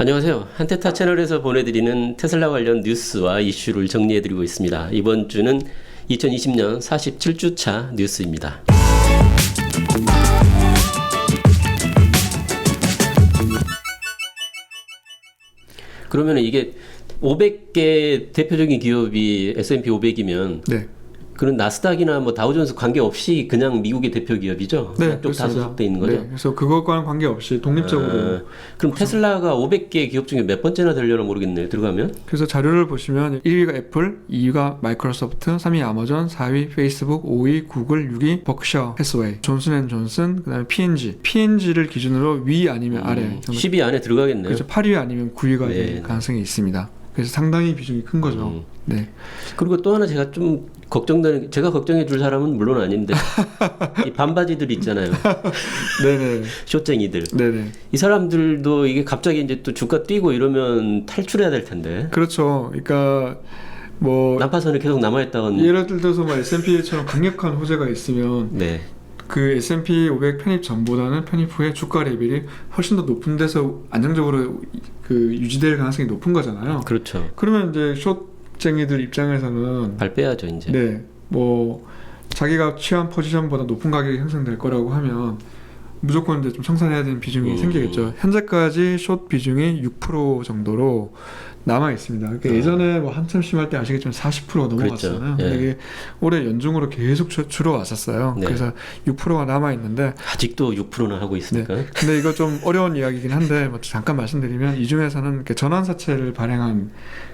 안녕하세요. 한테타 채널에서 보내드리는 테슬라 관련 뉴스와 이슈를 정리해드리고 있습니다. 이번 주는 2020년 47주차 뉴스입니다. 그러면 이게 500개 대표적인 기업이 S&P 500이면 네. 그런 나스닥이나 뭐 다우존스 관계 없이 그냥 미국의 대표 기업이죠? 네, 그쪽 다 그렇습니다. 소속돼 있는 거죠? 네, 그래서 그것과는 관계없이 독립적으로 아, 그럼 테슬라가 500개 기업 중에 몇 번째나 되려나 모르겠네요. 들어가면 그래서 자료를 보시면 1위가 애플, 2위가 마이크로소프트, 3위 아마존, 4위 페이스북, 5위 구글, 6위 버크셔 해스웨이, 존슨앤존슨, 그다음에 P&G. P&G를 기준으로 위 아니면 아래. 음, 정도 10위 안에 들어가겠네요. 그래서 8위 아니면 9위가 네, 될 네. 가능성이 있습니다. 그래서 상당히 비중이 큰 거죠. 음. 네. 그리고 또 하나 제가 좀 걱정되는 제가 걱정해 줄 사람은 물론 아닌데 이 반바지들 있잖아요. 네네. 쇼쟁이들. 네네. 이 사람들도 이게 갑자기 이제 또 주가 뛰고 이러면 탈출해야 될 텐데. 그렇죠. 그러니까 뭐 난파선에 계속 남아 있다건 예를 들어서 뭐 S&P처럼 강력한 호재가 있으면 네. 그 S&P 500 편입 전보다는 편입 후에 주가 레벨이 훨씬 더 높은 데서 안정적으로 그 유지될 가능성이 높은 거잖아요. 그렇죠. 그러면 이제 숏 쟁이들 입장에서는 발 빼야죠, 이제. 네, 뭐 자기가 취한 포지션보다 높은 가격이 형성될 거라고 하면 무조건 이제 좀 청산해야 되는 비중이 음. 생기겠죠. 현재까지 숏 비중이 6% 정도로 남아 있습니다. 그러니까 어. 예전에 뭐 한참 심할 때 아시겠지만 40% 넘어갔잖아요. 그랬죠. 예. 이게 올해 연중으로 계속 줄- 줄어왔었어요. 네. 그래서 6%가 남아 있는데 아직도 6%나 하고 있으니까. 근데 이거 좀 어려운 이야기긴 한데 뭐 잠깐 말씀드리면 이 중에서는 이렇게 전환 사채를 발행한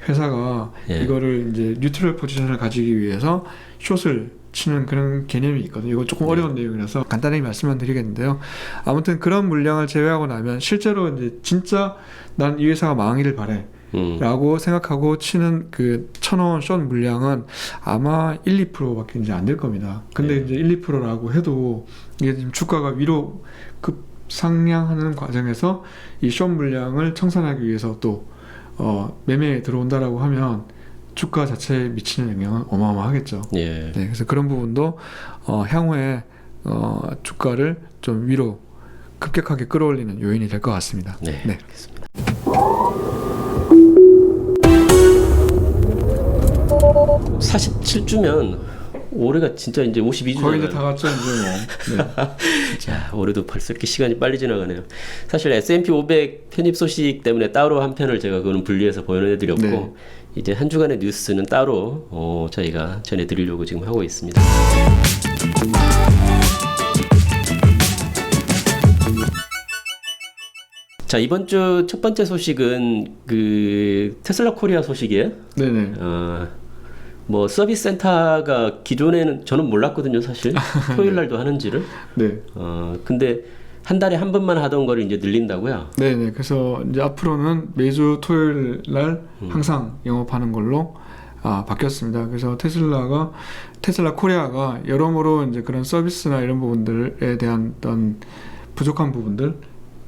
회사가 예. 이거를 이제 뉴트럴 포지션을 가지기 위해서 숏을 치는 그런 개념이 있거든요. 이거 조금 네. 어려운 내용이라서 간단히 말씀만 드리겠는데요. 아무튼 그런 물량을 제외하고 나면 실제로 이제 진짜 난 이 회사가 망하기를 바래. 음. 라고 생각하고 치는 그 천원 숏 물량은 아마 1, 2%밖에 이제 안 될 겁니다. 근데 네. 이제 1, 2%라고 해도 이게 지금 주가가 위로 급 상향하는 과정에서 이숏 물량을 청산하기 위해서 또 어, 매매에 들어온다라고 하면 주가 자체에 미치는 영향은 어마어마하겠죠. 예. 네, 그래서 그런 부분도 어, 향후에 어, 주가를 좀 위로 급격하게 끌어올리는 요인이 될 것 같습니다. 네. 네. 알겠습니다. 47주면 올해가 진짜 이제 52주잖아요. 거의 이제 다 갔죠 이제 뭐. 네. 야, 올해도 벌써 이렇게 시간이 빨리 지나가네요. 사실 S&P 500 편입 소식 때문에 따로 한 편을 제가 그거는 분리해서 보내드렸고 네. 이제 한 주간의 뉴스는 따로 어, 저희가 전해드리려고 지금 하고 있습니다. 자 이번 주 첫 번째 소식은 그 테슬라 코리아 소식이에요. 네네. 어, 뭐 서비스 센터가 기존에는 저는 몰랐거든요 사실 토요일 날도 하는지를. 네. 어 근데 한 달에 한 번만 하던 거를 이제 늘린다고요. 네 네. 그래서 이제 앞으로는 매주 토요일 날 음. 항상 영업하는 걸로 아, 바뀌었습니다. 그래서 테슬라가 테슬라 코리아가 여러모로 이제 그런 서비스나 이런 부분들에 대한 어떤 부족한 부분들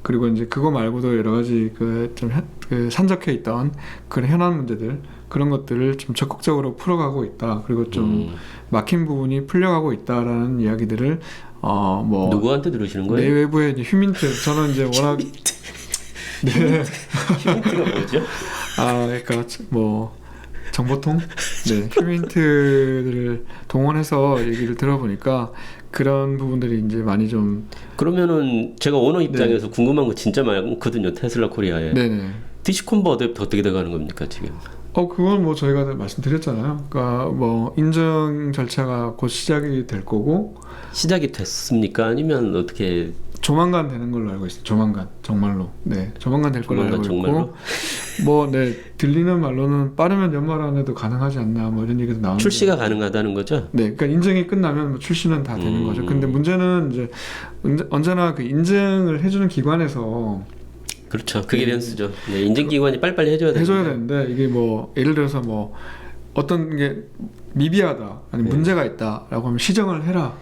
그리고 이제 그거 말고도 여러 가지 그좀 그 산적해 있던 그런 현안 문제들 그런 것들을 좀 적극적으로 풀어가고 있다. 그리고 좀 음, 막힌 부분이 풀려가고 있다라는 이야기들을 어뭐 누구한테 들으시는 거예요? 내외부의 이제 휴민트 저는 이제 워낙 네. 힌트가 뭐죠? 아, 그러니까 뭐 정보통, 네, 휴민트를 동원해서 얘기를 들어보니까 그런 부분들이 이제 많이 좀, 그러면은 제가 오너 입장에서 궁금한 거 진짜 많거든요. 테슬라 코리아에 네. 네네. 디시콤버 어댑터 어떻게 돼가는 겁니까 지금? 어, 그건 뭐 저희가 말씀드렸잖아요. 그러니까 뭐 인증 절차가 곧 시작이 될 거고 시작이 됐습니까? 아니면 어떻게 조만간 되는 걸로 알고 있어요. 조만간, 정말로. 네, 조만간 될 걸로 조만간 알고 정말로? 있고, 뭐, 네, 들리는 말로는 빠르면 연말 안에도 가능하지 않나, 뭐 이런 얘기도 나오는데. 출시가 가능하다는 거죠? 네, 그러니까 인증이 끝나면 뭐 출시는 다 되는 음. 거죠. 근데 문제는 이제 언제- 언제나 그 인증을 해주는 기관에서 그렇죠. 그게 변수죠. 네, 인증기관이 빨리빨리 해줘야 되는데. 해줘야 되는데 이게 뭐 예를 들어서 뭐 어떤 게 미비하다 아니 네. 문제가 있다라고 하면 시정을 해라.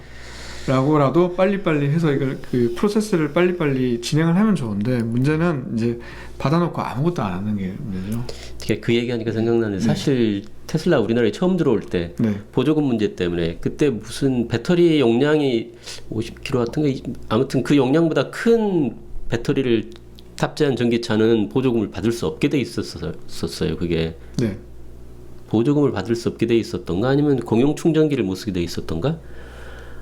라고라도 빨리빨리 해서 이걸 그 프로세스를 빨리빨리 진행을 하면 좋은데 문제는 이제 받아놓고 아무것도 안 하는 게 문제죠. 되게 그 얘기하니까 생각나는데 네. 사실 테슬라 우리나라에 처음 들어올 때 네. 보조금 문제 때문에 그때 무슨 배터리 용량이 50kW 같은 거 아무튼 그 용량보다 큰 배터리를 탑재한 전기차는 보조금을 받을 수 없게 돼 있었어요. 그게 네. 보조금을 받을 수 없게 돼 있었던가 아니면 공용 충전기를 못 쓰게 돼 있었던가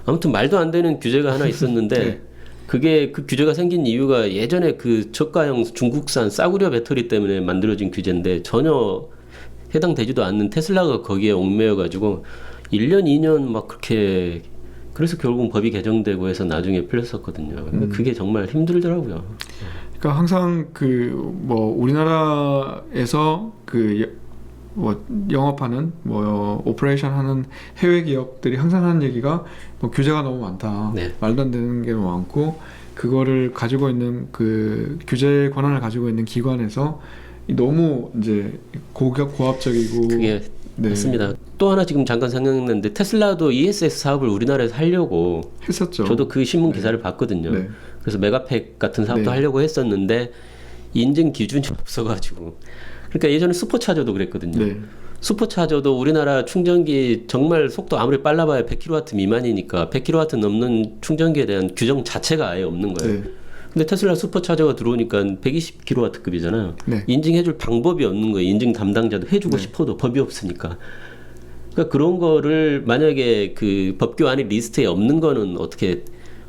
아무튼 말도 안 되는 규제가 하나 있었는데 네. 그게 그 규제가 생긴 이유가 예전에 그 저가형 중국산 싸구려 배터리 때문에 만들어진 규제인데 전혀 해당되지도 않는 테슬라가 거기에 얽매여 가지고 1년 2년 막 그렇게 그래서 결국 법이 개정되고 해서 나중에 풀렸었거든요. 근데 그게 정말 힘들더라고요. 그러니까 항상 그 뭐 우리나라에서 그 뭐 영업하는 뭐 오퍼레이션 하는 해외 기업들이 항상 하는 얘기가 뭐 규제가 너무 많다. 네. 말도 안 되는 게 너무 많고 그거를 가지고 있는 그 규제 권한을 가지고 있는 기관에서 너무 이제 고격 고압적이고 그게 네. 맞습니다. 또 하나 지금 잠깐 생각났는데 테슬라도 ESS 사업을 우리나라에서 하려고 했었죠. 저도 그 신문 네. 기사를 봤거든요. 네. 그래서 메가팩 같은 사업도 네. 하려고 했었는데 인증 기준이 없어가지고 그러니까 예전에 슈퍼차저도 그랬거든요. 네. 슈퍼차저도 우리나라 충전기 정말 속도 아무리 빨라봐야 100kW 미만이니까 100kW 넘는 충전기에 대한 규정 자체가 아예 없는 거예요. 네. 근데 테슬라 슈퍼차저가 들어오니까 120kW급이잖아요. 네. 인증해줄 방법이 없는 거예요. 인증 담당자도 해주고 네. 싶어도 법이 없으니까. 그러니까 그런 거를 만약에 그 법규 안에 리스트에 없는 거는 어떻게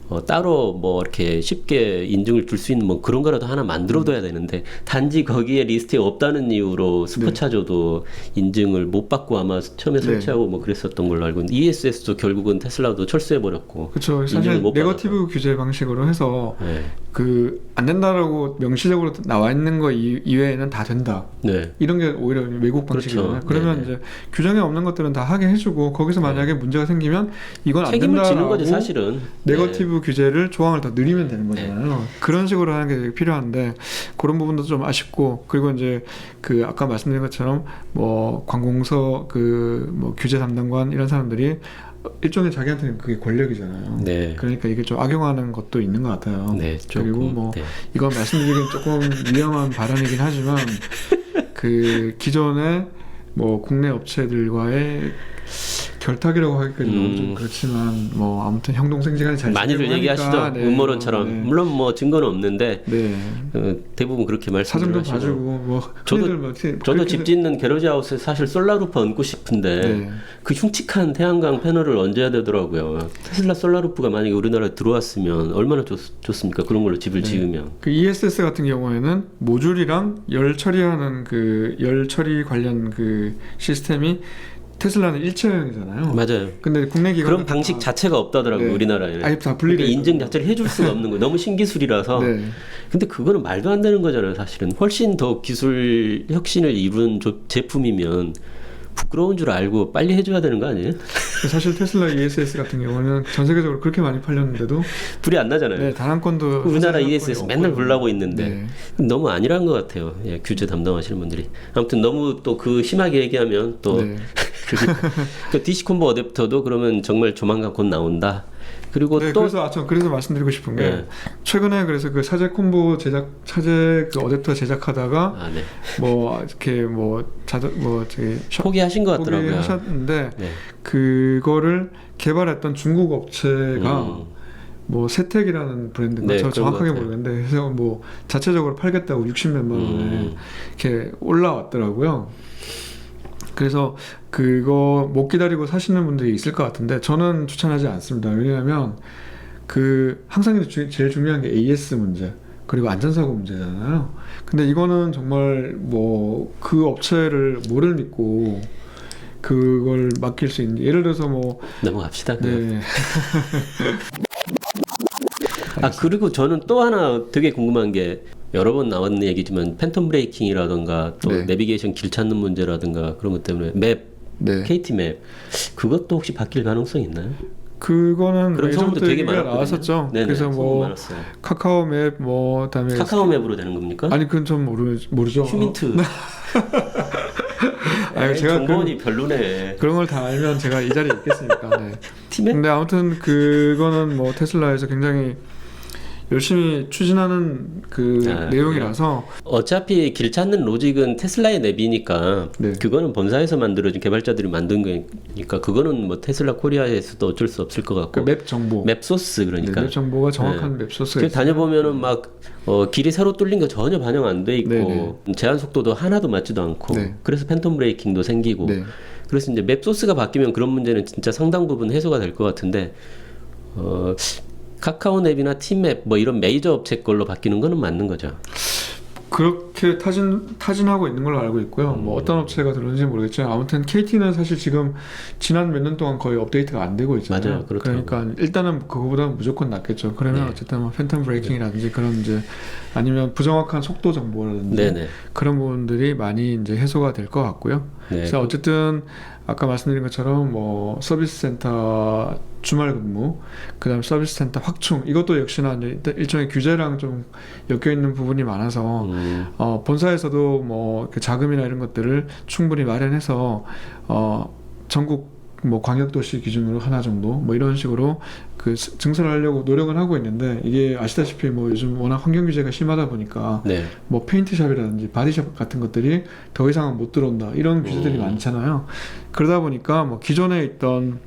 어, 따로 뭐 이렇게 쉽게 인증을 줄 수 있는 뭐 그런 거라도 하나 만들어둬야 되는데 단지 거기에 리스트에 없다는 이유로 스포차저도 인증을 못 받고 아마 처음에 네. 설치하고 뭐 그랬었던 걸로 알고 있는데 ESS도 결국은 테슬라도 철수해 버렸고 그렇죠. 사실 못 네거티브 규제 방식으로 해서 네. 그안 된다라고 명시적으로 나와 있는 거 이- 이외에는 다 된다. 네. 이런 게 오히려 외국 방식이잖아요. 그렇죠. 그러면 네네. 이제 규정에 없는 것들은 다 하게 해주고 거기서 만약에 문제가 생기면 이건 안 책임을 지는 된다라고 거죠 사실은. 네. 네거티브 규제를 조항을 더 늘리면 되는 거잖아요. 그런 식으로 하는 게 되게 필요한데 그런 부분도 좀 아쉽고 그리고 이제 그 아까 말씀드린 것처럼 뭐 관공서 그 뭐 규제 담당관 이런 사람들이 일종의 자기한테는 그게 권력이잖아요. 네. 그러니까 이게 좀 악용하는 것도 있는 것 같아요. 네. 조금, 그리고 뭐 네. 이건 말씀드리기는 조금 위험한 발언이긴 하지만 그 기존의 뭐 국내 업체들과의 결탁이라고 하기까지 는 너무 좀 음. 그렇지만 뭐 아무튼 형동생지간에 잘 많이들 얘기하시죠 네, 음모론처럼 네. 물론 뭐 증거는 없는데 네. 어, 대부분 그렇게 말씀을 하시고 봐주고 뭐 저도- 뭐 저도 집 짓는 게러지 하우스에 사실 솔라루프 얹고 싶은데 네. 그 흉측한 태양광 패널을 얹어야 되더라고요. 테슬라 솔라루프가 만약에 우리나라에 들어왔으면 얼마나 좋, 좋습니까? 그런 걸로 집을 네. 지으면. 그 ESS 같은 경우에는 모듈이랑 열 처리하는 그 열 처리 관련 그 시스템이 테슬라는 일체형이잖아요. 맞아요. 근데 국내 기관 그런 방식 자체가 없다더라고요 네. 우리나라에는. 아예 다 분리돼 그러니까 인증. 자체를 해줄 수가 없는 거예요. 너무 신기술이라서. 네. 근데 그거는 말도 안 되는 거잖아요, 사실은. 훨씬 더 기술 혁신을 이룬 조- 제품이면 부끄러운 줄 알고 빨리 해줘야 되는 거 아니에요? 사실 테슬라 ESS 같은 경우는 전 세계적으로 그렇게 많이 팔렸는데도 불이 안 나잖아요. 네, 단 한 건도 우리나라 ESS 맨날 없거든요. 불나고 있는데 네. 너무 아니란 것 같아요. 예, 규제 담당하시는 분들이. 아무튼 너무 또 그 심하게 얘기하면 또 네. 그 DC 콤보 어댑터도 그러면 정말 조만간 곧 나온다. 그리고 네, 또 그래서 아, 저 그래서 말씀드리고 싶은 게 네. 최근에 그래서 그 사제 콤보 제작 사제 그 어댑터 제작하다가 아, 네. 뭐 이렇게 뭐 자동 뭐 저기 셔- 포기하신 것 같더라고요. 포기하셨는데 네. 그거를 개발했던 중국 업체가 음. 뭐 세택이라는 브랜드인가 네, 저 정확하게. 모르겠는데 그래서 뭐 자체적으로 팔겠다고 60몇만 원에 음. 이렇게 올라왔더라고요. 그래서 그거 못 기다리고 사시는 분들이 있을 것 같은데 저는 추천하지 않습니다. 왜냐하면 그 항상 주- 제일 중요한 게 AS 문제 그리고 안전사고 문제잖아요. 근데 이거는 정말 뭐 그 업체를 뭐를 믿고 그걸 맡길 수 있는 예를 들어서 뭐 넘어갑시다. 그. 네. 아 그리고 저는 또 하나 되게 궁금한 게 여러 번 나왔는 얘기지만 팬텀 브레이킹이라든가 또 네. 내비게이션 길 찾는 문제라든가 그런 것 때문에 맵 네. KT 맵 그것도 혹시 바뀔 가능성이 있나요? 그거는 그런 소문도 예전부터 되게. 나왔었죠. 네네, 그래서 소문 뭐 많았어요. 카카오 맵, 뭐 그다음에 카카오 맵으로 되는 겁니까? 아니 그건 좀 모르 모르죠. 휴민트. 아니, 에이, 제가 정보원이 별로네. 그런 걸 다 알면 제가 이 자리에 있겠습니까? 네. 팀에 근데 아무튼 그거는 뭐 테슬라에서 굉장히 열심히 추진하는 그 아, 내용이라서 어차피 길 찾는 로직은 테슬라의 랩이니까 네. 그거는 본사에서 만들어진 개발자들이 만든 거니까 그거는 뭐 테슬라 코리아에서도 어쩔 수 없을 것그 같고 맵 정보, 맵 소스 그러니까 네, 맵 정보가 정확한 맵 소스가 그 있어요. 다녀보면은 막 어, 길이 새로 뚫린 거 전혀 반영 안 돼 있고 네네. 제한 속도도 하나도 맞지도 않고 네. 그래서 팬텀 브레이킹도 생기고 네. 그래서 이제 맵 소스가 바뀌면 그런 문제는 진짜 상당 부분 해소가 될 것 같은데 어, 카카오맵이나 팀맵 뭐 이런 메이저 업체 걸로 바뀌는 거는 맞는 거죠. 그렇게 타진 타진하고 있는 걸로 알고 있고요. 음. 뭐 어떤 업체가 들었는지 모르겠지만 아무튼 KT는 사실 지금 지난 몇 년 동안 거의 업데이트가 안 되고 있잖아요. 그러니까 일단은 그거보다 무조건 낫겠죠. 그러면 네. 어쨌든 뭐 팬텀 브레이킹이라든지 그런 이제 아니면 부정확한 속도 정보라든지 네네. 그런 부분들이 많이 이제 해소가 될 것 같고요. 네. 그래서 어쨌든 아까 말씀드린 것처럼 뭐 서비스 센터 주말 근무, 그다음 서비스 센터 확충 이것도 역시나 일종의 규제랑 좀 엮여 있는 부분이 많아서 음, 어, 본사에서도 뭐그 자금이나 이런 것들을 충분히 마련해서 어, 전국 뭐 광역도시 기준으로 하나 정도 뭐 이런 식으로 그 스- 증설을 하려고 노력은 하고 있는데 이게 아시다시피 뭐 요즘 워낙 환경 규제가 심하다 보니까 네. 뭐 페인트샵이라든지 바디샵 같은 것들이 더 이상은 못 들어온다 이런 규제들이 음. 많잖아요. 그러다 보니까 뭐 기존에 있던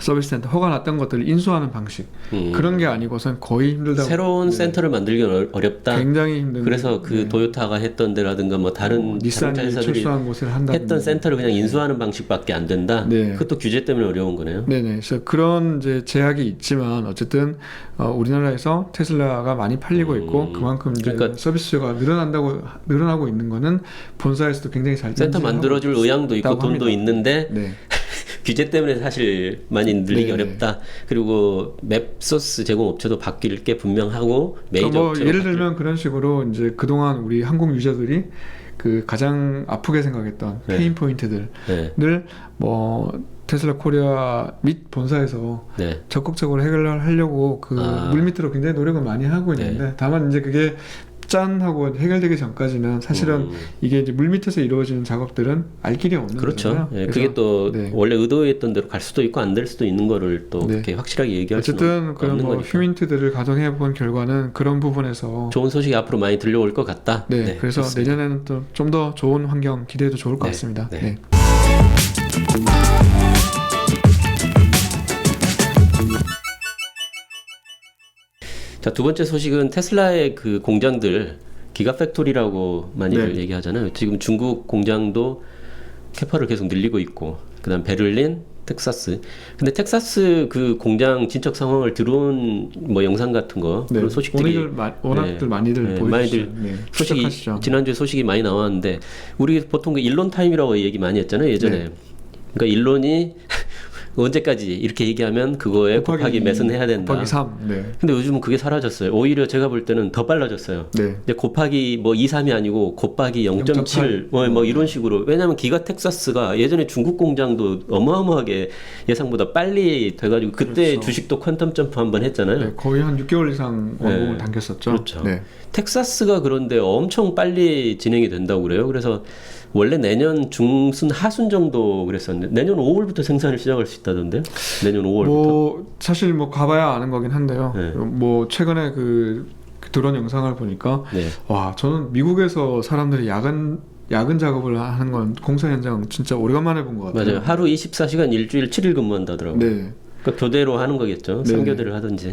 서비스 센터 허가 났던 것들을 인수하는 방식 음. 그런 게 아니고선 거의 힘들다. 새로운 네. 센터를 만들기는 어렵다. 굉장히 힘든. 그래서 그 네. 도요타가 했던 데라든가 뭐 다른 뭐 자동차 회사들이 출소한 곳을 한다. 했던 센터를 그냥 인수하는 방식밖에 안 된다. 네. 그것도 규제 때문에 어려운 거네요. 네네. 그래서 그런 이제 제약이 있지만 어쨌든 어, 우리나라에서 테슬라가 많이 팔리고 있고 음. 그만큼 이제 그러니까- 서비스 수요가 늘어난다고 늘어나고 있는 거는 본사에서도 굉장히 잘 센터 만들어줄 의향도 있고 돈도 합니다. 있는데 네. 규제 때문에 사실 많이 늘리기 네. 어렵다. 그리고 맵 소스 제공 업체도 바뀔 게 분명하고 메이저 그러니까 뭐 예를 바뀔- 들면 그런 식으로 이제 그동안 우리 항공 유저들이 그 가장 아프게 생각했던 네. 페인 포인트들을 네. 뭐 테슬라 코리아 및 본사에서 네. 적극적으로 해결을 하려고 그 아. 물밑으로 굉장히 노력을 많이 하고 네. 있는데 다만 이제 그게 짠 하고 해결되기 전까지는 사실은 음, 이게 이제 물 밑에서 이루어지는 작업들은 알 길이 없는 그렇죠. 거잖아요. 예, 그게 또 네. 원래 의도했던 대로 갈 수도 있고 안 될 수도 있는 거를 또 네. 그렇게 확실하게 얘기할 수는 어쨌든 그런 없는 뭐 거니까. 휴민트들을 가동해 본 결과는 그런 부분에서 좋은 소식이 앞으로 많이 들려올 것 같다. 네, 그래서 좋습니다. 내년에는 또 좀 더 좋은 환경 기대해도 좋을 것 네, 같습니다. 네. 자, 두 번째 소식은 테슬라의 그 공장들 기가팩토리라고 많이들 네. 얘기하잖아요. 지금 중국 공장도 캐파를 계속 늘리고 있고 그다음 베를린, 텍사스. 근데 텍사스 그 공장 진척 상황을 들어온 뭐 영상 같은 거 네. 그런 소식들이 마- 워낙들 네. 많이들 네. 많이들 네. 소식이 추적하시죠. 지난주에 소식이 많이 나왔는데 우리 보통 그 일론 타임이라고 얘기 많이 했잖아요 예전에 네. 그러니까 일론이 언제까지 이렇게 얘기하면 그거에 곱하기, 몇은 해야 된다 곱하기 3. 네. 근데 요즘은 그게 사라졌어요 오히려 제가 볼 때는 더 빨라졌어요 네. 근데 곱하기 뭐 2, 3이 아니고 곱하기 0.7 0.8. 뭐, 뭐 이런 식으로 왜냐하면 기가 텍사스가 예전에 중국 공장도 어마어마하게 예상보다 빨리 돼가지고 그때 그렇죠. 주식도 퀀텀 점프 한 번 했잖아요 네, 거의 한 6개월 이상 원공을 네. 당겼었죠. 그렇죠. 네. 텍사스가 그런데 엄청 빨리 진행이 된다고 그래요. 그래서 원래 내년 중순 하순 정도 그랬었는데 내년 5월부터 생산을 시작할 수 있다던데요. 내년 5월부터. 뭐 사실 뭐 가봐야 아는 거긴 한데요. 네. 뭐 최근에 그, 그 드론 영상을 보니까 네. 와 저는 미국에서 사람들이 야근 야근 작업을 하는 건 공사 현장 진짜 오래간만에 본 것 같아요. 맞아요. 하루 24시간 일주일 7일 근무한다더라고요. 네. 그러니까 교대로 하는 거겠죠. 네. 3교대를 하든지.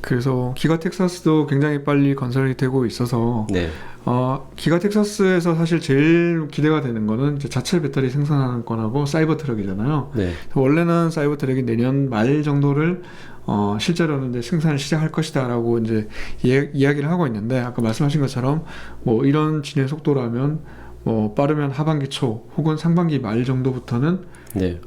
그래서 기가 텍사스도 굉장히 빨리 건설이 되고 있어서 네. 어, 기가 텍사스에서 사실 제일 기대가 되는 거는 자체 배터리 생산하는 건하고 사이버 트럭이잖아요. 네. 원래는 사이버 트럭이 내년 말 정도를 어, 실제로는 이제 생산을 시작할 것이다라고 이제 예, 이야기를 하고 있는데 아까 말씀하신 것처럼 뭐 이런 진행 속도라면 뭐 빠르면 하반기 초 혹은 상반기 말 정도부터는 네.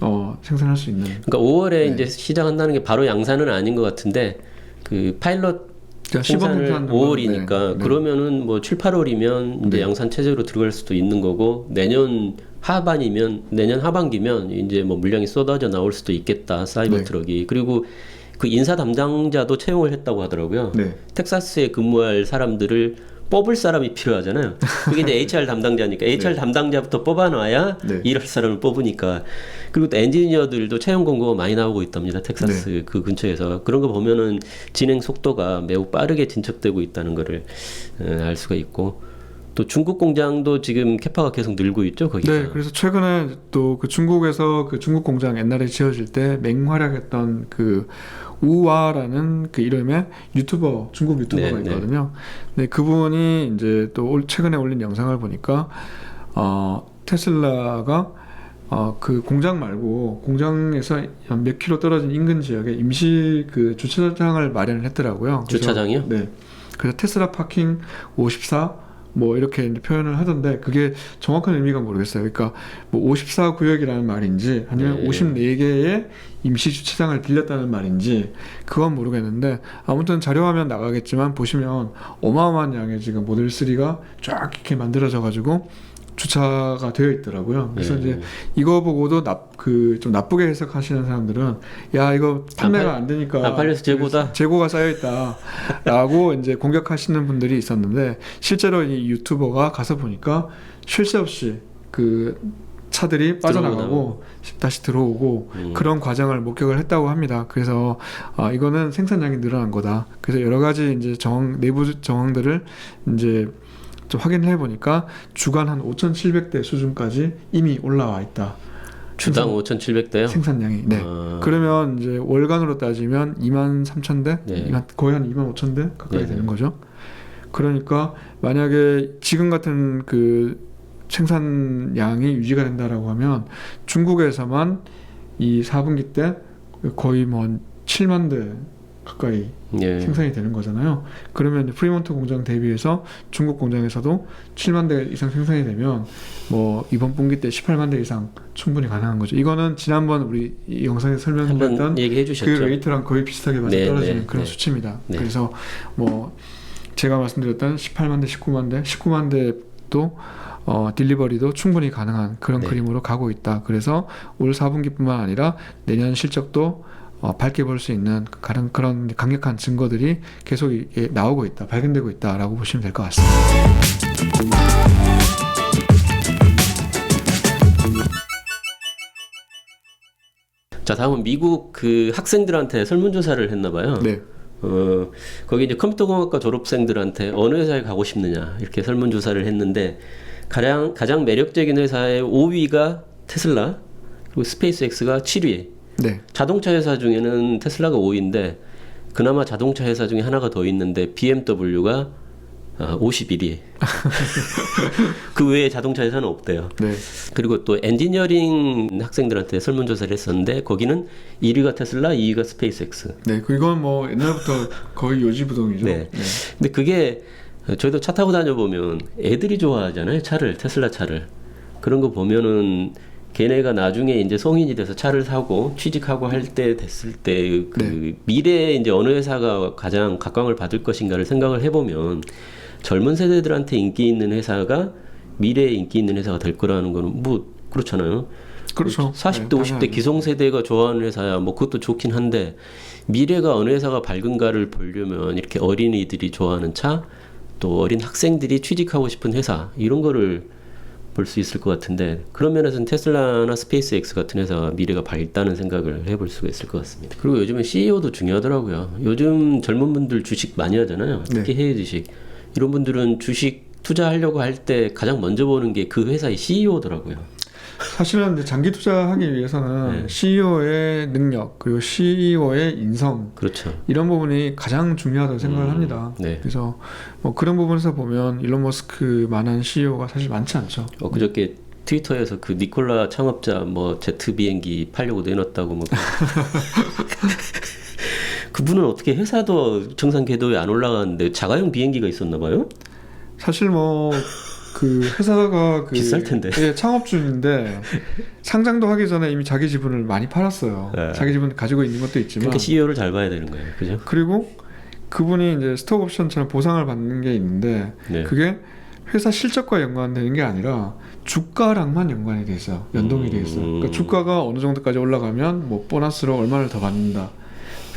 어, 생산할 수 있는 그러니까 5월에 네. 이제 시작한다는 게 바로 양산은 아닌 것 같은데 그 파일럿 그러니까 생산을 생산 정도는, 5월이니까 네, 네. 그러면은 뭐 7, 8월이면 이제 네. 양산 체제로 들어갈 수도 있는 거고 내년 하반이면 내년 하반기면 이제 뭐 물량이 쏟아져 나올 수도 있겠다 사이버 네. 트럭이 그리고 그 인사 담당자도 채용을 했다고 하더라고요. 네. 텍사스에 근무할 사람들을 뽑을 사람이 필요하잖아요. 그게 이제 HR 담당자니까 HR 담당자부터 뽑아놔야 네. 일할 사람을 뽑으니까 그리고 또 엔지니어들도 채용 공고가 많이 나오고 있답니다. 텍사스 네. 그 근처에서 그런 거 보면은 진행 속도가 매우 빠르게 진척되고 있다는 거를 어, 알 수가 있고 또 중국 공장도 지금 캐파가 계속 늘고 있죠 거기가. 네, 그래서 최근에 또 그 중국에서 그 중국 공장 옛날에 지어질 때 맹활약했던 그 우와라는 그 이름의 유튜버 중국 유튜버가 네, 네. 있거든요. 네, 그분이 이제 또 올- 최근에 올린 영상을 보니까 어, 테슬라가 어, 그 공장 말고 공장에서 한몇 킬로 떨어진 인근 지역에 임시 그 주차장을 마련을 했더라고요. 그래서- 주차장이요? 네. 그래서 테슬라 파킹 54 뭐 이렇게 표현을 하던데 그게 정확한 의미가 모르겠어요. 그러니까 뭐 54 구역이라는 말인지 아니면 네. 54개의 임시 주차장을 빌렸다는 말인지 그건 모르겠는데 아무튼 자료 화면 나가겠지만 보시면 어마어마한 양의 지금 모델 3가 쫙 이렇게 만들어져 가지고 주차가 되어 있더라고요. 그래서 네. 이제 이거 보고도 나, 그좀 나쁘게 해석하시는 사람들은 야 이거 판매가 팔- 안 되니까 안 팔려서 재고다. 재고가 쌓여 있다라고 이제 공격하시는 분들이 있었는데 실제로 이 유튜버가 가서 보니까 쉴 새 없이 그 차들이 빠져나가고 다시 들어오고 음. 그런 과정을 목격을 했다고 합니다. 그래서 아, 이거는 생산량이 늘어난 거다. 그래서 여러 가지 이제 정황 내부 정황들을 이제 좀 확인을 해보니까 주간 한 5,700대 수준까지 이미 올라와 있다. 주당 5,700대요. 생산량이. 네. 아, 그러면 이제 월간으로 따지면 2만 3천 대, 네. 2만- 거의 한 2만 5천 대 가까이 네, 되는 네. 거죠. 그러니까 만약에 지금 같은 그 생산량이 유지가 된다라고 하면 중국에서만 이 4분기 때 거의 뭐 7만 대 가까이 예. 생산이 되는 거잖아요. 그러면 프리몬트 공장 대비해서 중국 공장에서도 7만 대 이상 생산이 되면 뭐 이번 분기 때 18만 대 이상 충분히 가능한 거죠. 이거는 지난번 우리 이 영상에 설명드렸던 그. 레이트랑 거의 비슷하게 맞아 네, 떨어지는 네, 그런 네. 수치입니다. 네. 그래서 뭐 제가 말씀드렸던 18만 대, 19만 대, 19만 대도 어, 딜리버리도 충분히 가능한 그런 네. 그림으로 가고 있다. 그래서 올 4분기뿐만 아니라 내년 실적도 어, 밝게 볼 수 있는 그런 그런 강력한 증거들이 계속 이- 예, 나오고 있다, 발견되고 있다라고 보시면 될 것 같습니다. 자 다음은 미국 그 학생들한테 설문조사를 했나 봐요. 네, 어, 거기 이제 컴퓨터공학과 졸업생들한테 어느 회사에 가고 싶느냐 이렇게 설문조사를 했는데 가장 가장 매력적인 회사의 5위가 테슬라 그리고 스페이스X가 7위. 네, 자동차 회사 중에는 테슬라가 5위인데 그나마 자동차 회사 중에 하나가 더 있는데 BMW가 어, 51위. 그 외에 자동차 회사는 없대요. 네, 그리고 또 엔지니어링 학생들한테 설문조사를 했었는데 거기는 1위가 테슬라, 2위가 스페이스X. 네. 그 이건 뭐 옛날부터 거의 요지부동이죠. 네. 근데 그게 저희도 차 타고 다녀보면 애들이 좋아하잖아요. 차를, 테슬라 차를. 그런 거 보면은 걔네가 나중에 이제 성인이 돼서 차를 사고 취직하고 할 때 됐을 때그 네. 미래에 이제 어느 회사가 가장 각광을 받을 것인가를 생각을 해보면 젊은 세대들한테 인기 있는 회사가 미래에 인기 있는 회사가 될 거라는 거는 뭐 그렇잖아요. 그렇죠. 40대, 네, 50대 당연하죠. 기성세대가 좋아하는 회사야. 뭐 그것도 좋긴 한데 미래가 어느 회사가 밝은가를 보려면 이렇게 어린이들이 좋아하는 차, 또 어린 학생들이 취직하고 싶은 회사 이런 거를 볼 수 있을 것 같은데 그런 면에서는 테슬라나 스페이스X 같은 회사가 미래가 밝다는 생각을 해볼 수가 있을 것 같습니다. 그리고 요즘은 CEO도 중요하더라고요. 요즘 젊은 분들 주식 많이 하잖아요. 특히 해외 주식. 이런 분들은 주식 투자하려고 할 때 가장 먼저 보는 게 그 회사의 CEO더라고요. 사실은 이제 장기 투자하기 위해서는 네. CEO의 능력 그리고 CEO의 인성 그렇죠. 이런 부분이 가장 중요하다고 생각을 음, 합니다. 네. 그래서 뭐 그런 부분에서 보면 일론 머스크만한 CEO가 사실 많지 않죠. 어 그저께 트위터에서 그 니콜라 창업자 뭐 제트 비행기 팔려고 내놨다고 뭐 그분은 어떻게 회사도 정상 궤도에 안 올라가는데 자가용 비행기가 있었나 봐요? 사실 뭐 그 회사가 그 비쌀 텐데. 예, 창업 중인데 상장도 하기 전에 이미 자기 지분을 많이 팔았어요. 네. 자기 지분 가지고 있는 것도 있지만 그러니까 CEO를 잘 봐야 되는 거예요, 그죠? 그리고 그분이 이제 스톡 옵션처럼 보상을 받는 게 있는데 네. 그게 회사 실적과 연관되는 게 아니라 주가랑만 연관이 돼 있어요. 연동이 돼 있어요. 음. 그러니까 주가가 어느 정도까지 올라가면 뭐 보너스로 얼마를 더 받는다.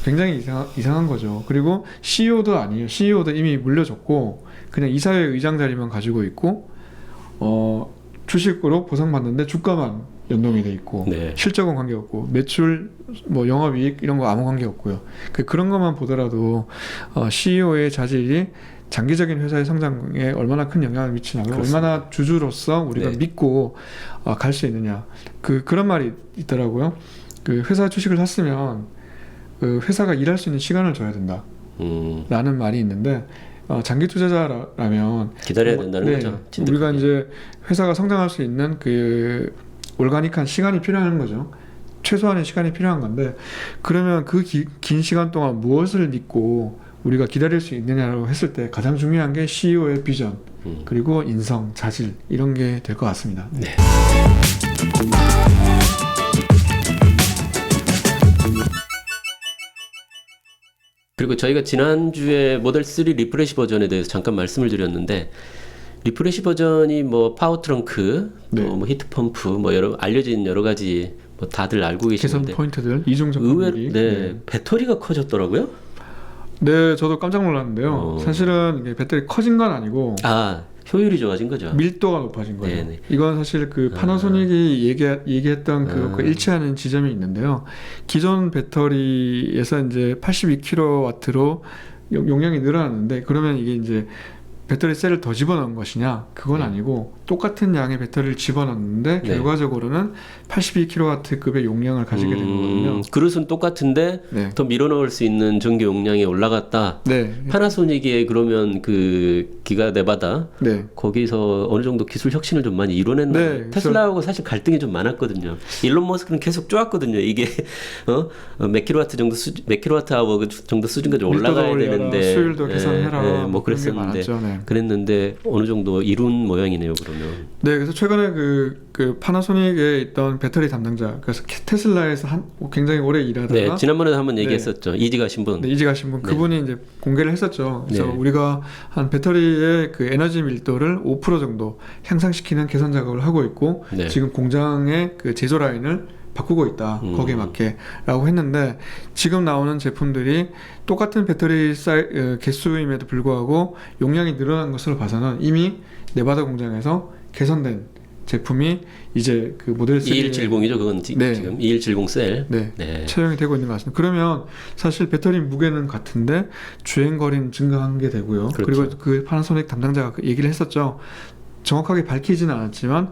굉장히 이상, 이상한 거죠. 그리고 CEO도 아니에요. CEO도 이미 물려줬고 그냥 이사회 의장 자리만 가지고 있고 어, 주식으로 보상받는데 주가만 연동이 돼 있고 네. 실적은 관계 없고 매출 뭐 영업이익 이런 거 아무 관계 없고요. 그 그런 것만 보더라도 어, CEO의 자질이 장기적인 회사의 성장에 얼마나 큰 영향을 미치냐. 얼마나 주주로서 우리가 네. 믿고 어, 갈수 있느냐, 그 그런 말이 있더라고요. 그 회사 주식을 샀으면 그 회사가 일할 수 있는 시간을 줘야 된다라는 음, 말이 있는데 어, 장기 투자자라면 기다려야 어, 된다는 네, 거죠. 우리가 진득하게. 이제 회사가 성장할 수 있는 그 올가닉한 시간이 필요한 거죠. 최소한의 시간이 필요한 건데 그러면 그 긴 시간 동안 무엇을 믿고 우리가 기다릴 수 있느냐라고 했을 때 가장 중요한 게 CEO의 비전 음. 그리고 인성, 자질 이런 게 될 것 같습니다. 네. 그리고 저희가 지난주에 모델 3 리프레시 버전에 대해서 잠깐 말씀을 드렸는데 리프레시 버전이 뭐 파워 트렁크, 네. 뭐, 뭐 히트 펌프, 뭐 여러 알려진 여러 가지 뭐 다들 알고 개선 계시는데 포인트들 이중 의외 접근이 네, 배터리가 커졌더라고요. 네, 저도 깜짝 놀랐는데요. 어. 사실은 이게 배터리 커진 건 아니고 아 효율이 좋아진 거죠. 밀도가 높아진 거예요. 네네. 이건 사실 그 아. 파나소닉이 얘기, 얘기했던 그것과 아. 일치하는 지점이 있는데요. 기존 배터리에서 이제 82kW로 용량이 늘어났는데 그러면 이게 이제 배터리 셀을 더 집어넣은 것이냐? 그건 네. 아니고 똑같은 양의 배터리를 집어넣는데 네. 결과적으로는 82kW급의 용량을 가지게 된 거거든요. 음, 그릇은 똑같은데 네. 더 밀어 넣을 수 있는 전기 용량이 올라갔다. 네. 파나소닉의 그러면 그 기가 네바다 네. 거기서 어느 정도 기술 혁신을 좀 많이 이뤄냈나 네, 요 테슬라하고 사실 갈등이 좀 많았거든요. 일론 머스크는 계속 쪼았거든요. 이게 어? 어, 몇 킬로와트 정도 수, 몇 킬로와트 아워 그 정도 수준까지 올라가야 되는데 수율도 예, 개선해라 예, 뭐 그랬었는데. 네. 그랬는데 어느 정도 이룬 모양이네요. 그 러면 네, 그래서 최근에 그, 그 파나소닉에 있던 배터리 담당자, 그래서 캐- 테슬라에서 한 굉장히 오래 일하다가 네 지난번에도 한번 네. 얘기했었죠. 이지 가신 분. 네, 이직 하신 분 네. 그분이 이제 공개를 했었죠. 그래서 네. 우리가 한 배터리의 그 에너지 밀도를 5% 정도 향상시키는 개선 작업을 하고 있고 네. 지금 공장의 그 제조 라인을 바꾸고 있다. 음. 거기에 맞게라고 했는데 지금 나오는 제품들이 똑같은 배터리 사이, 어, 개수임에도 불구하고 용량이 늘어난 것으로 봐서는 이미 네바다 공장에서 개선된 제품이 이제 그 모델 3 2170이죠. 그건 지, 네. 지금 2170 셀. 네. 네. 채용이 되고 있는 것 같습니다. 그러면 사실 배터리 무게는 같은데 주행 거리는 증가한 게 되고요. 그렇죠. 그리고그 파나소닉 담당자가 그 얘기를 했었죠. 정확하게 밝히지는 않았지만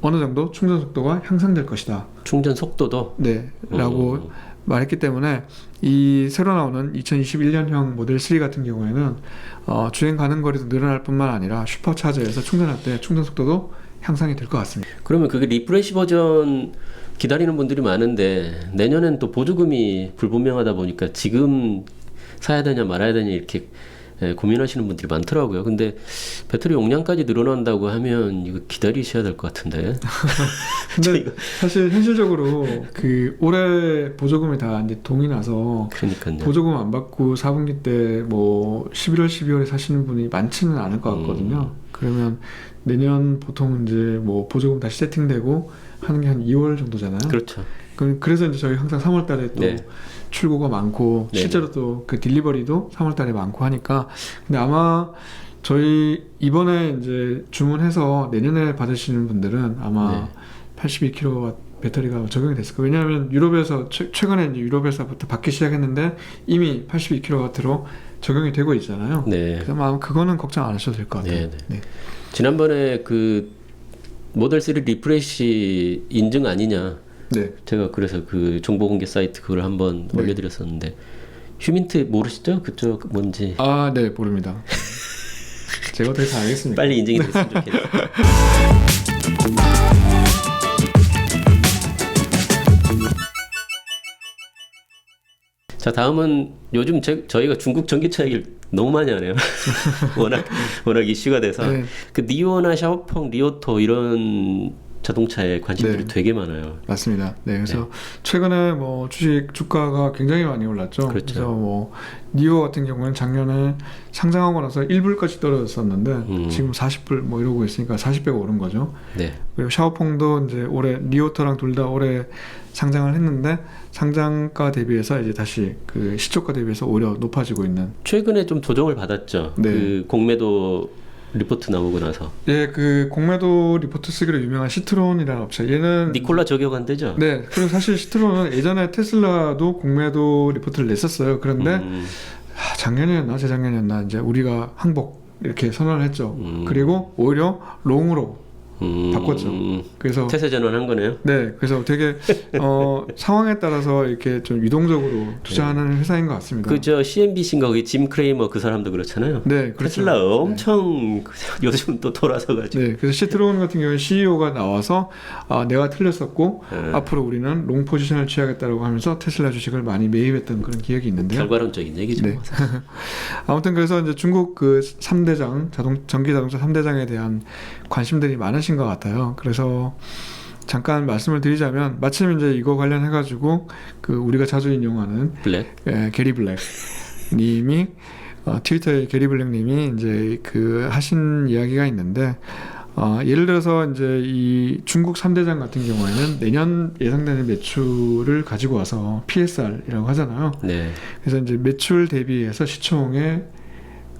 어느 정도 충전 속도가 향상될 것이다. 충전 속도도 네, 라고 어, 말했기 때문에 이 새로 나오는 2021년형 모델 3 같은 경우에는 어, 주행 가능 거리도 늘어날 뿐만 아니라 슈퍼차저에서 충전할 때 충전 속도도 향상이 될 것 같습니다. 그러면 그게 리프레시 버전 기다리는 분들이 많은데 내년엔 또 보조금이 불분명하다 보니까 지금 사야 되냐 말아야 되냐 이렇게 예, 고민하시는 분들이 많더라고요. 근데 배터리 용량까지 늘어난다고 하면 이거 기다리셔야 될 것 같은데. 근데 사실 현실적으로 그 올해 보조금이 다 이제 동이 나서 그러니까요. 보조금 안 받고 4분기 때 뭐 11월, 12월에 사시는 분이 많지는 않을 것 같거든요. 음. 그러면 내년 보통 이제 뭐 보조금 다시 세팅되고 하는 게 한 2월 정도잖아요. 그렇죠. 그- 그래서 이제 저희 항상 3월 달에 또 네. 출고가 많고 네네. 실제로 또 그 딜리버리도 3월 달에 많고 하니까 근데 아마 저희 이번에 이제 주문해서 내년에 받으시는 분들은 아마 네. 82kW 배터리가 적용이 됐을 거예요. 왜냐하면 유럽에서 최, 최근에 이제 유럽에서부터 받기 시작했는데 이미 82kW로 적용이 되고 있잖아요. 네. 그래서 아마 그거는 걱정 안 하셔도 될 것 같아요. 네, 네. 지난번에 그 모델 3 리프레시 인증 아니냐. 네. 제가 그래서 그 정보 공개 사이트 그걸 한번 네. 올려드렸었는데 휴민트 모르시죠? 그쪽 뭔지 아, 네, 모릅니다. 제가 어떻게 다 알겠습니까? 빨리 인증이 됐으면 좋겠네요. 자 다음은 요즘 제, 저희가 중국 전기차 얘기를 너무 많이 하네요. 워낙 워낙 이슈가 돼서 네. 그 니오나 샤오펑, 리오토 이런 자동차에 관심들이 네. 되게 많아요. 맞습니다. 네, 그래서 최근에 뭐 주식 주가가 굉장히 많이 올랐죠. 그렇죠. 래서뭐 니오 같은 경우는 작년에 상장하고 나서 1불까지 떨어졌었는데 음. 지금 40불 뭐 이러고 있으니까 40배가 오른 거죠. 네. 그리고 샤오퐁도 이제 올해 리오터랑 둘 다 올해 상장을 했는데 상장가 대비해서 이제 다시 그 시초가 대비해서 오히려 높아지고 있는. 최근에 좀 조정을 받았죠. 네. 그 공매도 리포트 나오고 나서 예, 그 공매도 리포트 쓰기로 유명한 시트론이라는 업체. 얘는 니콜라 저격한대죠. 네, 그리고 사실 시트론은 예전에 테슬라도 공매도 리포트를 냈었어요. 그런데 음, 아, 작년이었나 재작년이었나 이제 우리가 항복 이렇게 선언을 했죠. 음. 그리고 오히려 롱으로 음, 바꿨죠. 그래서 태세 전환한 거네요. 네, 그래서 되게 어, 상황에 따라서 이렇게 좀 유동적으로 투자하는 회사인 것 같습니다. 그 저 CNBC인가 거기 짐 크레이머 그 사람도 그렇잖아요. 네, 그렇죠. 테슬라 엄청 요즘 또 돌아서 가지고. 네, 그래서 시트론 같은 경우는 CEO가 나와서 아, 내가 틀렸었고 네. 앞으로 우리는 롱 포지션을 취하겠다고 하면서 테슬라 주식을 많이 매입했던 그런 기억이 있는데요. 결과론적인 얘기죠. 네. 아무튼 그래서 이제 중국 그 3대장 자동 전기 자동차 3대장에 대한 관심들이 많으신 것 같아요. 그래서 잠깐 말씀을 드리자면 마침 이제 이거 관련해 가지고 그 우리가 자주 인용하는 블랙. 예, 게리 블랙 님이 어, 트위터에 게리 블랙 님이 이제 그 하신 이야기가 있는데 어, 예를 들어서 이제 이 중국 3대장 같은 경우에는 내년 예상되는 매출을 가지고 와서 PSR이라고 하잖아요. 네. 그래서 이제 매출 대비해서 시총의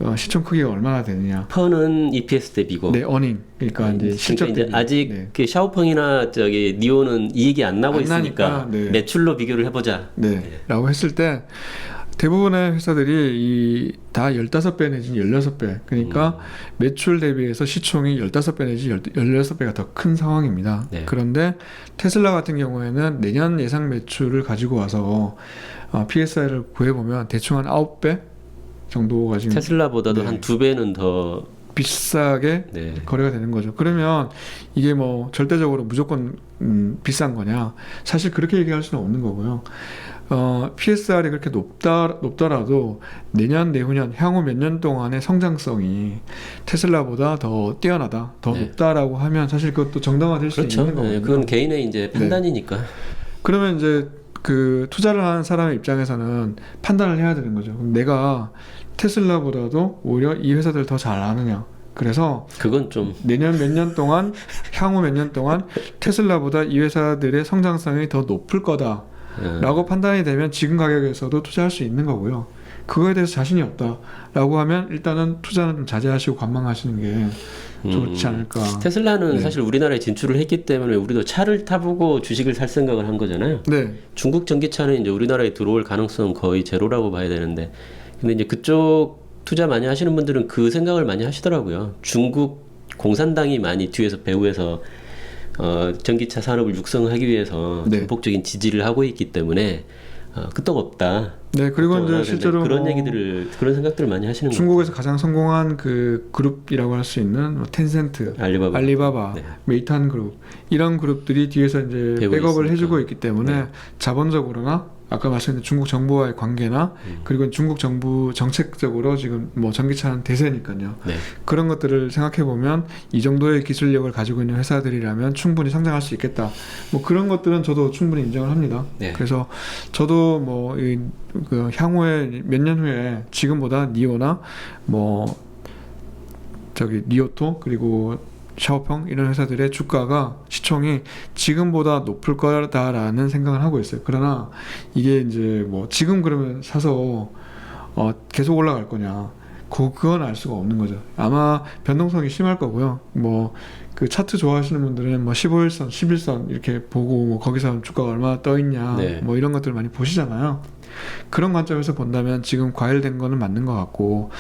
어, 시총 크기가 얼마나 되느냐. 펀은 EPS 대비고. 네, 어닝. 그러니까 이제 그러니까 실적 이제 대비. 아직 네. 그 샤오펑이나 저기 니오는 이익이 안 나고 안 있으니까 나니까, 네. 매출로 비교를 해보자. 네. 라고 했을 때 대부분의 회사들이 이다 15배 내지는 16배. 그러니까 음. 매출 대비해서 시총이 15배 내지 16배가 더 큰 상황입니다. 네. 그런데 테슬라 같은 경우에는 내년 예상 매출을 가지고 와서 어, PSI를 구해보면 대충 한 9배 정도가 지금 테슬라보다도 네. 한두 배는 더. 비싸게 네. 거래가 되는 거죠. 그러면 이게 뭐 절대적으로 무조건 음, 비싼 거냐? 사실 그렇게 얘기할 수는 없는 거고요. 어, PSR이 그렇게 높다 높더라도 내년 내후년 향후 몇 년 동안의 성장성이 테슬라보다 더 뛰어나다, 더 네. 높다라고 하면 사실 그것도 정당화될 수 그렇죠. 있는 네, 거거든요. 그건 개인의 이제 판단이니까. 그러면 이제 그 투자를 하는 사람의 입장에서는 판단을 해야 되는 거죠. 내가 테슬라보다도 오히려 이 회사들 더 잘 아느냐? 그래서 그건 좀 내년 몇 년 동안 향후 몇 년 동안 테슬라보다 이 회사들의 성장성이 더 높을 거다 라고 어, 판단이 되면 지금 가격에서도 투자할 수 있는 거고요. 그거에 대해서 자신이 없다라고 하면 일단은 투자는 좀 자제하시고 관망하시는 게 좋지 음. 않을까. 테슬라는 네. 사실 우리나라에 진출을 했기 때문에 우리도 차를 타보고 주식을 살 생각을 한 거잖아요. 네, 중국 전기차는 이제 우리나라에 들어올 가능성 거의 제로라고 봐야 되는데, 근데 이제 그쪽 투자 많이 하시는 분들은 그 생각을 많이 하시더라고요. 중국 공산당이 많이 뒤에서 배후에서 어, 전기차 산업을 육성하기 위해서 네. 전폭적인 지지를 하고 있기 때문에 어, 끄떡 없다. 네 그리고 이제 실제로 그런 뭐 얘기들을 그런 생각들을 많이 하시는 거예요. 중국에서 가장 성공한 그 그룹이라고 할 수 있는 뭐 텐센트, 알리바바. 알리바바, 네. 메이탄 그룹 이런 그룹들이 뒤에서 이제 백업을 있으니까. 해주고 있기 때문에 네. 자본적으로나 아까 말씀드린 중국 정부와의 관계나 음. 그리고 중국 정부 정책적으로 지금 뭐 전기차는 대세니까요. 네. 그런 것들을 생각해 보면 이 정도의 기술력을 가지고 있는 회사들이라면 충분히 성장할 수 있겠다. 뭐 그런 것들은 저도 충분히 인정을 합니다. 네. 그래서 저도 뭐 이, 그 향후에 몇 년 후에 지금보다 니오나 뭐 저기 니오토 그리고 샤오펑 이런 회사들의 주가가 시총이 지금보다 높을 거다라는 생각을 하고 있어요. 그러나 이게 이제 뭐 지금 그러면 사서 어 계속 올라갈 거냐? 그 그건 알 수가 없는 거죠. 아마 변동성이 심할 거고요. 뭐 그 차트 좋아하시는 분들은 뭐 15일선, 11선 이렇게 보고 뭐 거기서 주가가 얼마나 떠 있냐 네. 뭐 이런 것들 을 많이 보시잖아요. 그런 관점에서 본다면 지금 과열된 거는 맞는 것 같고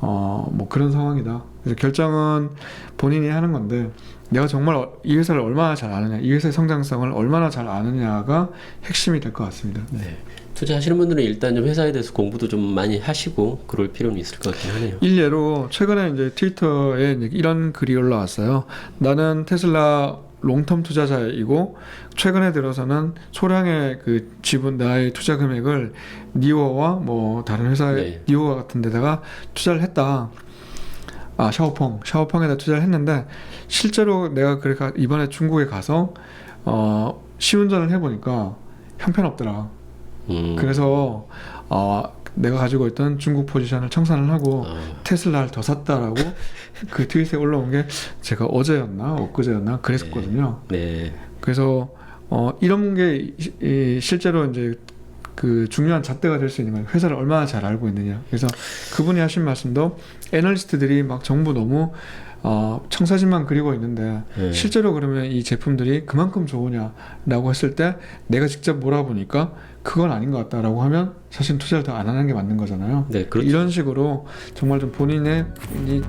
어 뭐 그런 상황이다. 그래서 결정은 본인이 하는 건데 내가 정말 어- 이 회사를 얼마나 잘 아느냐, 이 회사의 성장성을 얼마나 잘 아느냐가 핵심이 될 것 같습니다. 네. 투자하시는 분들은 일단 좀 회사에 대해서 공부도 좀 많이 하시고 그럴 필요는 있을 것 같긴 하네요. 일례로 최근에 이제 트위터에 이런 글이 올라왔어요. 나는 테슬라 롱텀 투자자이고 최근에 들어서는 소량의 그 지분 나의 투자 금액을 니오와 뭐 다른 회사의 네. 니오와 같은 데다가 투자를 했다. 아 샤오펑 샤오펑에다 투자를 했는데 실제로 내가 그러니까 이번에 중국에 가서 어 시운전을 해보니까 형편없더라. 음. 그래서 어 내가 가지고 있던 중국 포지션을 청산을 하고 아, 테슬라를 더 샀다라고 그 트윗에 올라온 게 제가 어제였나 엊그제였나 그랬었거든요. 네. 그래서 어 이런 게 이- 이 실제로 이제 그 중요한 잣대가 될 수 있는 거예요. 회사를 얼마나 잘 알고 있느냐. 그래서 그분이 하신 말씀도 애널리스트들이 막 정부 너무 어 청사진만 그리고 있는데 네. 실제로 그러면 이 제품들이 그만큼 좋으냐라고 했을 때 내가 직접 몰아보니까 그건 아닌 것 같다라고 하면 사실 투자를 더 안 하는 게 맞는 거잖아요. 네, 그렇죠. 이런 식으로 정말 좀 본인의 이